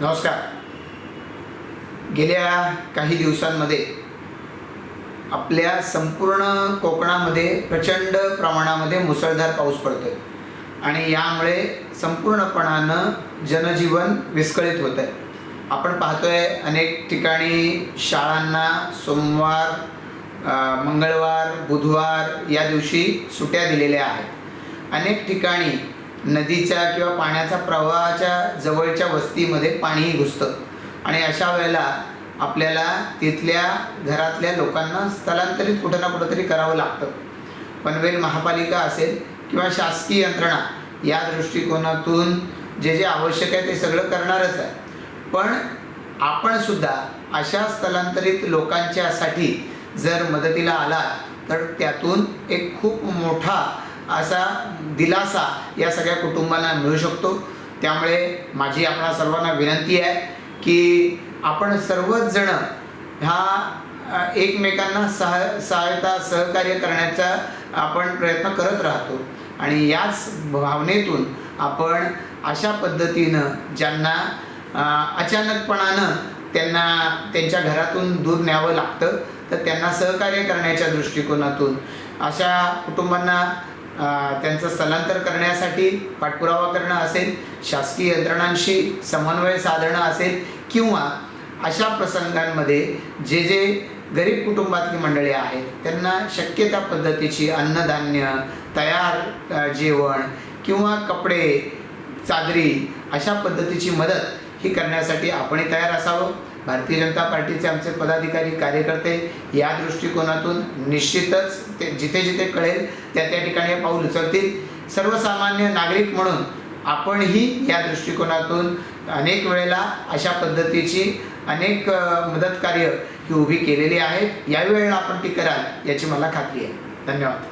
नमस्कार. गेल्या काही दिवसांमध्ये आपल्या संपूर्ण कोकणामध्ये प्रचंड प्रमाणामध्ये मुसळधार पाऊस पडतोय. आणि यामुळे संपूर्णपणानं जनजीवन विस्कळीत होत आहे आपण पाहतोय अनेक ठिकाणी शाळांना सोमवार मंगळवार बुधवार या दिवशी सुट्या दिलेल्या आहेत. अनेक ठिकाणी नदीच्या किंवा पाण्याच्या प्रवाहाच्या जवळच्या वस्तीमध्ये पाणी घुसतं. आणि अशा वेळेला आपल्याला तिथल्या घरातल्या लोकांना स्थलांतरित कुठं ना कुठंतरी करावं लागतं. पनवेल महापालिका असेल किंवा शासकीय यंत्रणा या दृष्टिकोनातून जे जे आवश्यक आहे ते सगळं करणारच आहे. पण आपण सुद्धा अशा स्थलांतरित लोकांच्यासाठी जर मदतीला आला तर त्यातून एक खूप मोठा असा दिलासा या सगळ्या कुटुंबांना मिळू शकतो. त्यामुळे माझी आपणा सर्वांना विनंती आहे की आपण सर्वच जण ह्या एकमेकांना सह सहायता सहकार्य करण्याचा आपण प्रयत्न करत राहतो. आणि याच भावनेतून आपण अशा पद्धतीनं ज्यांना अचानकपणानं त्यांना त्यांच्या घरातून दूर न्यावं लागतं तर त्यांना सहकार्य करण्याच्या दृष्टिकोनातून अशा कुटुंबांना त्यांचं स्थलांतर करण्यासाठी पाठपुरावा करणं असेल शासकीय यंत्रणांशी समन्वय साधणं असेल किंवा अशा प्रसंगांमध्ये जे जे गरीब कुटुंबातली मंडळी आहेत त्यांना शक्य त्या पद्धतीची अन्नधान्य तयार जेवण किंवा कपडे चादरी अशा पद्धतीची मदत ही करण्यासाठी आपणही तयार असावं. भारतीय जनता पार्टीचे आमचे पदाधिकारी कार्यकर्ते या दृष्टिकोनातून निश्चितच ते जिथे जिथे कळेल त्या त्या ठिकाणी हे पाऊल उचलतील. सर्वसामान्य नागरिक म्हणून आपणही या दृष्टिकोनातून अनेक वेळेला अशा पद्धतीची अनेक मदत कार्य ही उभी केलेली आहेत. यावेळेला आपण ती कराल याची मला खात्री आहे. धन्यवाद.